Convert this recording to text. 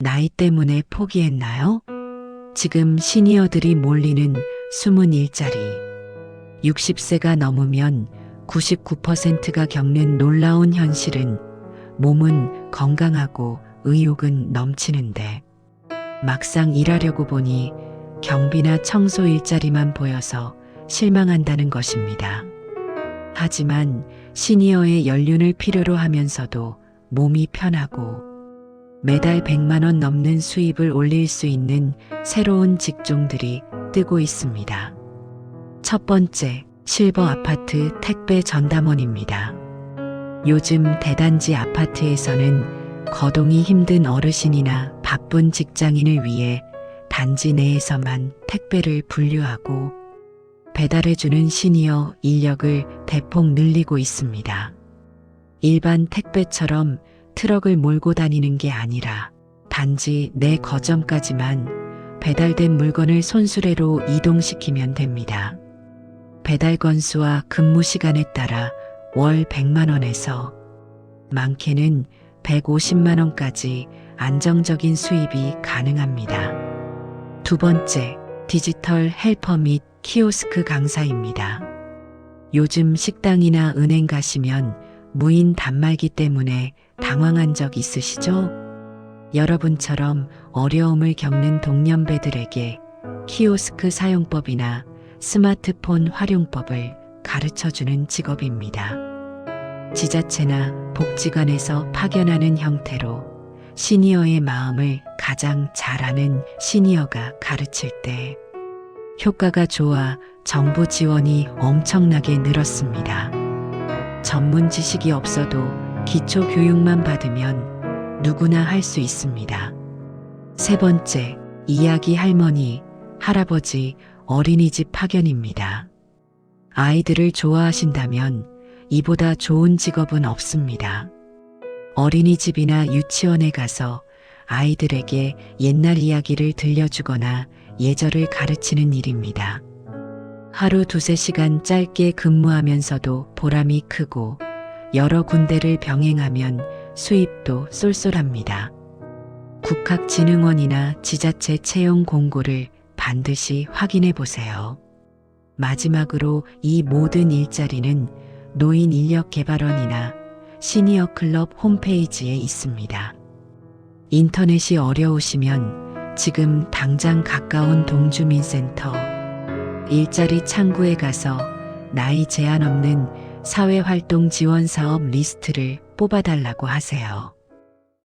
나이 때문에 포기했나요? 지금 시니어들이 몰리는 숨은 일자리. 60세가 넘으면 99%가 겪는 놀라운 현실은 몸은 건강하고 의욕은 넘치는데 막상 일하려고 보니 경비나 청소 일자리만 보여서 실망한다는 것입니다. 하지만 시니어의 연륜을 필요로 하면서도 몸이 편하고 매달 100만 원 넘는 수입을 올릴 수 있는 새로운 직종들이 뜨고 있습니다. 첫 번째, 실버 아파트 택배 전담원입니다. 요즘 대단지 아파트에서는 거동이 힘든 어르신이나 바쁜 직장인을 위해 단지 내에서만 택배를 분류하고 배달해주는 시니어 인력을 대폭 늘리고 있습니다. 일반 택배처럼 트럭을 몰고 다니는 게 아니라 단지 내 거점까지만 배달된 물건을 손수레로 이동시키면 됩니다. 배달 건수와 근무 시간에 따라 월 100만 원에서 많게는 150만 원까지 안정적인 수입이 가능합니다. 두 번째, 디지털 헬퍼 및 키오스크 강사입니다. 요즘 식당이나 은행 가시면 무인 단말기 때문에 당황한 적 있으시죠? 여러분처럼 어려움을 겪는 동년배들에게 키오스크 사용법이나 스마트폰 활용법을 가르쳐 주는 직업입니다. 지자체나 복지관에서 파견하는 형태로 시니어의 마음을 가장 잘 아는 시니어가 가르칠 때 효과가 좋아 정부 지원이 엄청나게 늘었습니다. 전문 지식이 없어도 기초 교육만 받으면 누구나 할 수 있습니다. 세 번째, 이야기 할머니, 할아버지, 어린이집 파견입니다. 아이들을 좋아하신다면 이보다 좋은 직업은 없습니다. 어린이집이나 유치원에 가서 아이들에게 옛날 이야기를 들려주거나 예절을 가르치는 일입니다. 하루 두세 시간 짧게 근무하면서도 보람이 크고 여러 군데를 병행하면 수입도 쏠쏠합니다. 국학진흥원이나 지자체 채용 공고를 반드시 확인해 보세요. 마지막으로 이 모든 일자리는 노인 인력 개발원이나 시니어 클럽 홈페이지에 있습니다. 인터넷이 어려우시면 지금 당장 가까운 동주민센터 일자리 창구에 가서 나이 제한 없는 사회활동 지원 사업 리스트를 뽑아달라고 하세요.